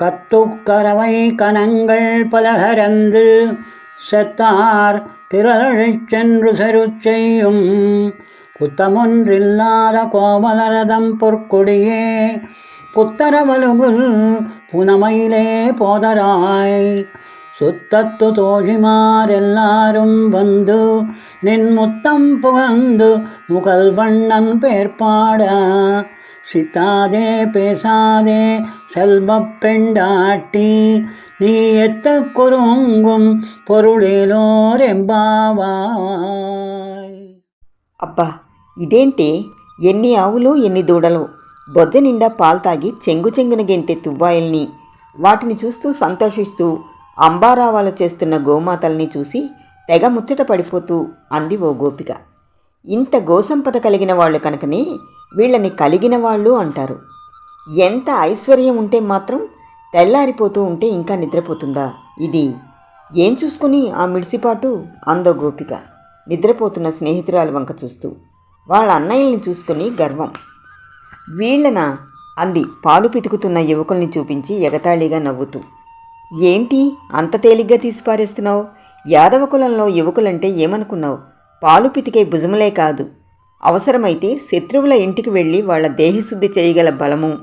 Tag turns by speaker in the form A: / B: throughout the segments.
A: கத்துக்கரவை கனங்கள் பலகரந்து செத்தார் திரளழிச் சென்று செருச்செய்யும் குத்தமொன்றில்லாத கோமலரதம் பொற்கொடியே புத்தரவலுகுல் புனமையிலே போதராய். சுத்தத்து தோழிமார் எல்லாரும் வந்து நின் முத்தம் புகந்து முகல் வண்ணன் பேர்பாட சிதாதே பேசாதே செல்வ பெண்டாட்டி நீ எத்த குறுங்கும் రెంబావా
B: అబ్బా ఇదేంటి ఎన్ని ఆవులు ఎన్ని దూడలు బొజ్జ నిండా పాలు తాగి చెంగు చెంగున గెంతే తువ్వాయిల్ని వాటిని చూస్తూ సంతోషిస్తూ అంబారావాలు చేస్తున్న గోమాతల్ని చూసి తెగ ముచ్చట పడిపోతూ అంది ఓ గోపిక ఇంత గోసంపద కలిగిన వాళ్ళు కనుకనే వీళ్ళని కలిగిన వాళ్ళు అంటారు. ఎంత ఐశ్వర్యం ఉంటే మాత్రం తెల్లారిపోతూ ఉంటే ఇంకా నిద్రపోతుందా? ఇది ఏం చూసుకుని ఆ మిడిసిపాటు అందో గోపిక నిద్రపోతున్న స్నేహితురాలు వంక చూస్తూ వాళ్ళ అన్నయ్యల్ని చూసుకుని గర్వం. వీళ్ళన అంది పాలు పితుకుతున్న యువకుల్ని చూపించి ఎగతాళిగా నవ్వుతూ ఏంటి అంత తేలిగ్గా తీసిపారేస్తున్నావు? యాదవ కులంలో యువకులంటే ఏమనుకున్నావు? పాలు పితికే భుజములే కాదు. అవసరమైతే శత్రువుల ఇంటికి వెళ్ళి వాళ్ళ దేహశుద్ధి చేయగల బలము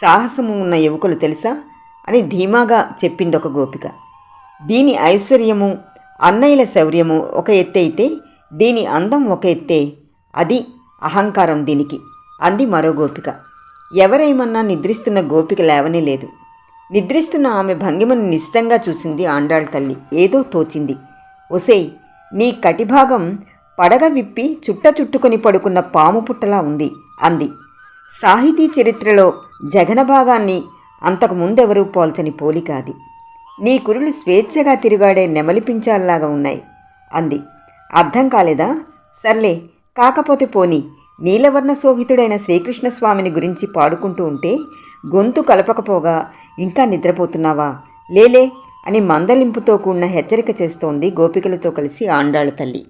B: సాహసము ఉన్న యువకులు తెలుసా? అని ధీమాగా చెప్పింది ఒక గోపిక. దీని ఐశ్వర్యము అన్నయ్యల శౌర్యము ఒక ఎత్తైతే దీని అందం ఒక ఎత్తే అది అహంకారం దీనికి అంది మరో గోపిక. ఎవరేమన్నా నిద్రిస్తున్న గోపిక లేవనే లేదు. నిద్రిస్తున్న ఆమె భంగిమను నిశితంగా చూసింది ఆండాళ్ తల్లి. ఏదో తోచింది. ఒసేయ్ నీ కటిభాగం పడగ విప్పి చుట్ట చుట్టుకొని పడుకున్న పాము పుట్టలా ఉంది అంది. సాహితీ చరిత్రలో జగన భాగాన్ని అంతకు ముందెవరూ పోల్చని పోలిక అది నీ కురులు స్వేచ్ఛగా తిరుగాడే నెమలిపించాలలాగా ఉన్నాయి అంది. అర్థం కాలేదా? సర్లే కాకపోతే పోని నీలవర్ణ శోభితుడైన శ్రీకృష్ణస్వామిని గురించి పాడుకుంటూ ఉంటే గొంతు కలపకపోగా ఇంకా నిద్రపోతున్నావా? లేలే అని మందలింపుతో కూడిన హెచ్చరిక చేస్తోంది గోపికలతో కలిసి ఆండాళ్ళ తల్లి.